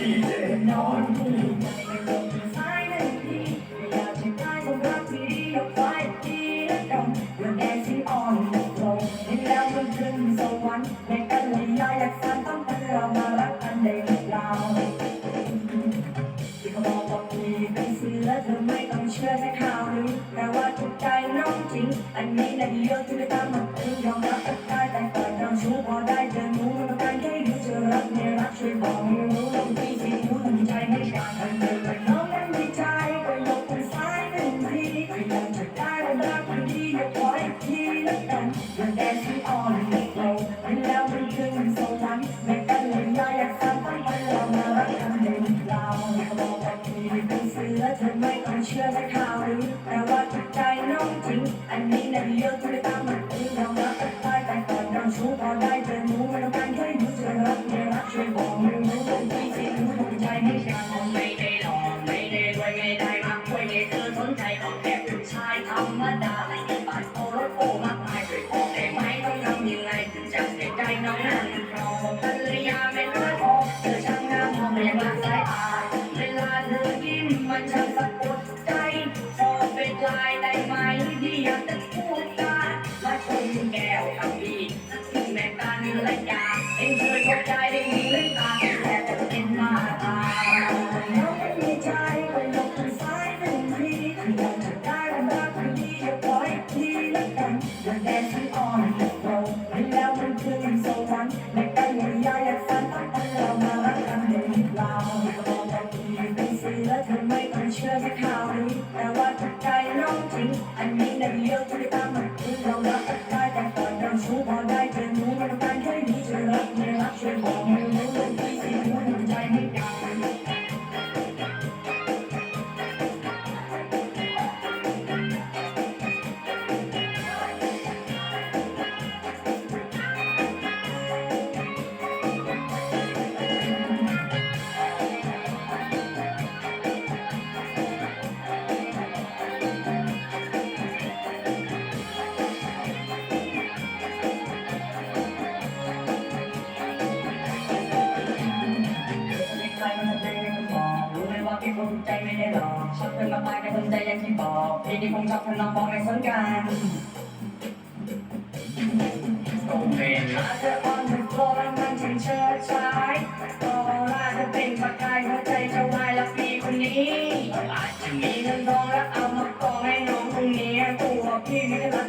ดี เธอไม่ต้องเชื่อในข่าวลือแต่ว่าทุกใจน้องจริง อันนี้นะเดียวที่ไม่ตามมาถึงยอมรับกันได้แต่ก่อนเราชู้พอได้เจอหนูมันต้องการแค่รู้จอรักไม่รักช่วยบอก เธอไม่ต้องเชื่อแค่ข่าวลือแต่ว่าถูกใจน้องจริง อันนี้นะเดียวที่ไม่ตามมาถึงยอมรับกันได้แต่ก่อนเราชู้พอได้เจอหนูไม่ต้องการแค่รู้จะรักไม่รักช่วยบอกให้รู้ลงที่สิรู้ลงใจให้กันไม่ได้หลอกไม่ได้รวยไม่ได้มักช่วยไม่เธอสนใจของแค่ผู้ชายธรรมดาไม่ได้บัตรโอรถโอ้มากมายช่วยบอกได้ไหมต้องทำยังไงถึงจะเสียใจน้องนั้นเราภรรยา นี้น รู้ไหมว่าพี่คงใจไม่ได้หรอกชอบเธอมากมายแต่สนใจอย่างที่บอกพี่นี่คงชอบเธอน้องบอกไม่สนกันก็เป็นอาจจะอ่อนแต่โกรธมันถึงเชิดชายก็อาจะเป็นประกายหัวใจจะวายและพี่คนนี้อาจจะมีเงินทองและเอามากองให้น้องคนนี้ตัวพี่ไม่ได้